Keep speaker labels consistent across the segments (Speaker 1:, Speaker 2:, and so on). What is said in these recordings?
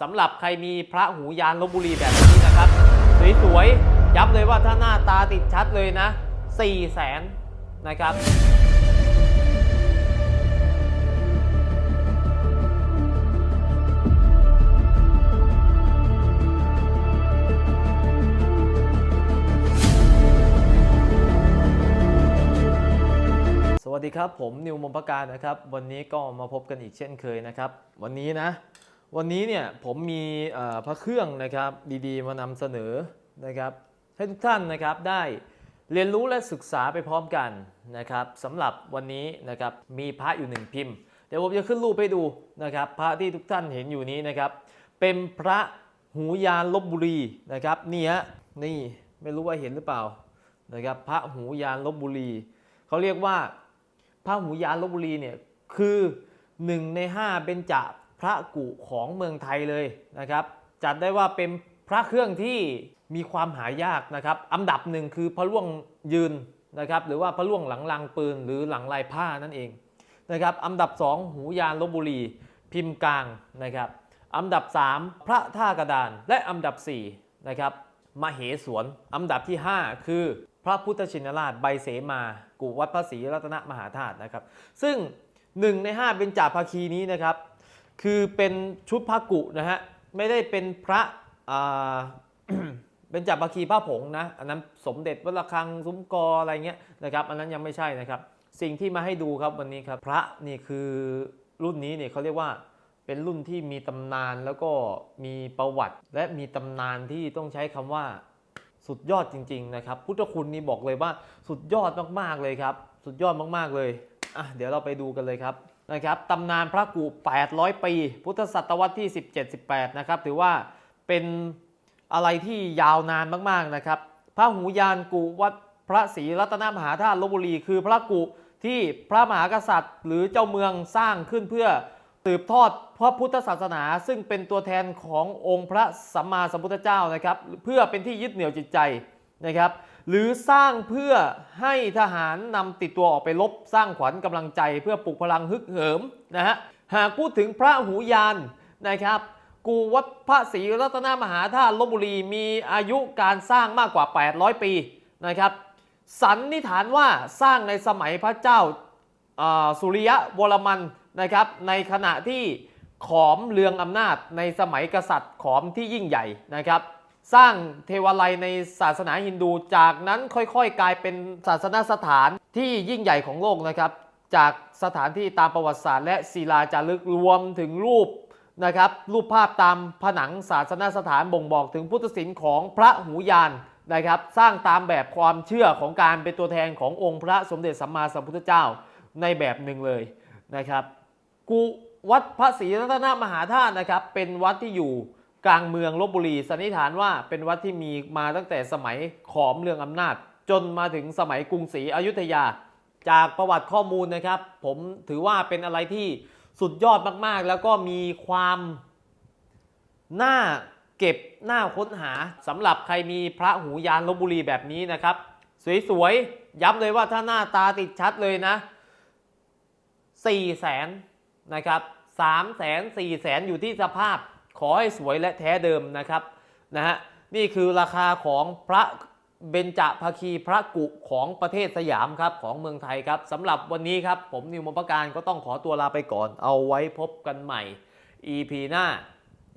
Speaker 1: สำหรับใครมีพระหูยานลบบุรีแบบนี้นะครับ สวยๆย้ำเลยว่าถ้าหน้าตาติดชัดเลยนะ 4 0 0แสนนะครับสวัสดีครับ ผมนิวมมพการนะครับ วันนี้ก็มาพบกันอีกเช่นเคยนะครับ วันนี้นะ วันนี้เนี่ยผมมีพระเครื่องนะครับดีๆมานำเสนอนะครับให้ทุกท่านนะครับได้เรียนรู้และศึกษาไปพร้อมกันนะครับสำหรับวันนี้นะครับมีพระอยู่หนึ่งพิมพ์ เดี๋ยวผมจะขึ้นรูปให้ดูนะครับพระที่ทุกท่านเห็นอยู่นี้นะครับเป็นพระหูยานลบบุรีนะครับนี่ฮะนี่ไม่รู้ว่าเห็นหรือเปล่านะครับพระหูยานลบบุรีเขาเรียกว่าพระหูยานลบบุรีเนี่ยคือหนึ่งในห้าเป็นจะ พระกุของเมืองไทยเลยนะครับ จัดได้ว่าเป็นพระเครื่องที่มีความหายากนะครับ อันดับหนึ่งคือพระล่วงยืนนะครับ หรือว่าพระล่วงหลังลางปืนหรือหลังลายผ้านั่นเองนะครับ อันดับ 2 หูยานลบบุรี พิมพ์กลางนะครับ อันดับ 3 พระท่ากระดาน และอันดับ4นะครับมเหสวน อันดับที่ 5 คือพระพุทธชินราชใบเสมากุวัดพระศรีรัตนมหาธาตุนะครับ ซึ่ง 1 ใน 5 เป็นจ่าภาคีนี้นะครับ คือเป็นชุดพระกุนะฮะไม่ได้เป็นพระอ่าเป็นจ่าภาคีพระผงนะอันนั้นสมเด็จวัดระฆังซุ้มกออะไรเงี้ยนะครับ อันนั้นยังไม่ใช่นะครับ สิ่งที่มาให้ดูครับวันนี้ครับพระนี่คือรุ่นนี้เนี่ยเขาเรียกว่าเป็นรุ่นที่มีตำนานแล้วก็มีประวัติ และมีตำนานที่ต้องใช้คำว่าสุดยอดจริง ๆ นะครับ พุทธคุณนี่บอกเลยว่าสุดยอดมากๆเลยครับ สุดยอดมากๆเลยอะเดี๋ยวเราไปดูกันเลยครับ นะครับตำนานพระกุ800 ปี พุทธศตวรรษที่ 17-18 นะครับ ถือว่าเป็นอะไรที่ยาวนานมากๆนะครับ พระหูยานกุวัดพระศรีรัตนมหาธาตุลบบุรี คือพระกุที่พระมหากษัตริย์ หรือเจ้าเมืองสร้างขึ้นเพื่อสืบทอดพระพุทธศาสนา ซึ่งเป็นตัวแทนขององค์พระสัมมาสัมพุทธเจ้านะครับ เพื่อเป็นที่ยึดเหนี่ยวจิตใจนะครับ หรือสร้างเพื่อให้ทหารนำติดตัวออกไปรบสร้างขวัญกำลังใจเพื่อปลุกพลังฮึกเหิมนะฮะหากพูดถึงพระหูยานนะครับกูวัดพระศรีรัตนมหาธาตุลบบุรีมีอายุการสร้างมากกว่า 800 ปีนะครับสันนิษฐานว่าสร้างในสมัยพระเจ้าาสุริยะวรมันนะครับในขณะที่ขอมเรืองอำนาจในสมัยกษัตริย์ขอมที่ยิ่งใหญ่นะครับ สร้างเทวาลัยในศาสนาฮินดู จากนั้นค่อยๆ กลายเป็นศาสนสถานที่ยิ่งใหญ่ของโลกนะครับ จากสถานที่ตามประวัติศาสตร์และศิลาจารึกรวมถึงรูปนะครับรูปภาพตามผนังศาสนสถานบ่งบอกถึงพุทธศิลป์ของพระหูยานนะครับ สร้างตามแบบความเชื่อของการเป็นตัวแทนขององค์พระสมเด็จสัมมาสัมพุทธเจ้าในแบบหนึ่งเลยนะครับกูวัดพระศรีรัตนมหาธาตุนะครับ เป็นวัดที่อยู่ กลางเมืองลบบุรีสันนิษฐานว่าเป็นวัดที่มีมาตั้งแต่สมัยขอมเรืองอำนาจ จนมาถึงสมัยกรุงศรีอยุธยา จากประวัติข้อมูลนะครับ ผมถือว่าเป็นอะไรที่สุดยอดมากๆ แล้วก็มีความน่าเก็บน่าค้นหาสำหรับใครมีพระหูยานลบบุรีแบบนี้นะครับ สวยๆ ย้ำเลยว่าถ้าหน้าตาติดชัดเลยนะ4แสนนะครับ3แสน4แสนอยู่ที่สภาพ ขอให้สวยและแท้เดิมนะครับนะฮะนี่คือราคาของพระเบญจภาคีพระกุของประเทศสยามครับของเมืองไทยครับสำหรับวันนี้ครับผมนิวมนประการก็ต้องขอตัวลาไปก่อน เอาไว้พบกันใหม่ EP หน้า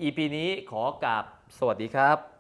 Speaker 1: EP นี้ขอกราบสวัสดีครับ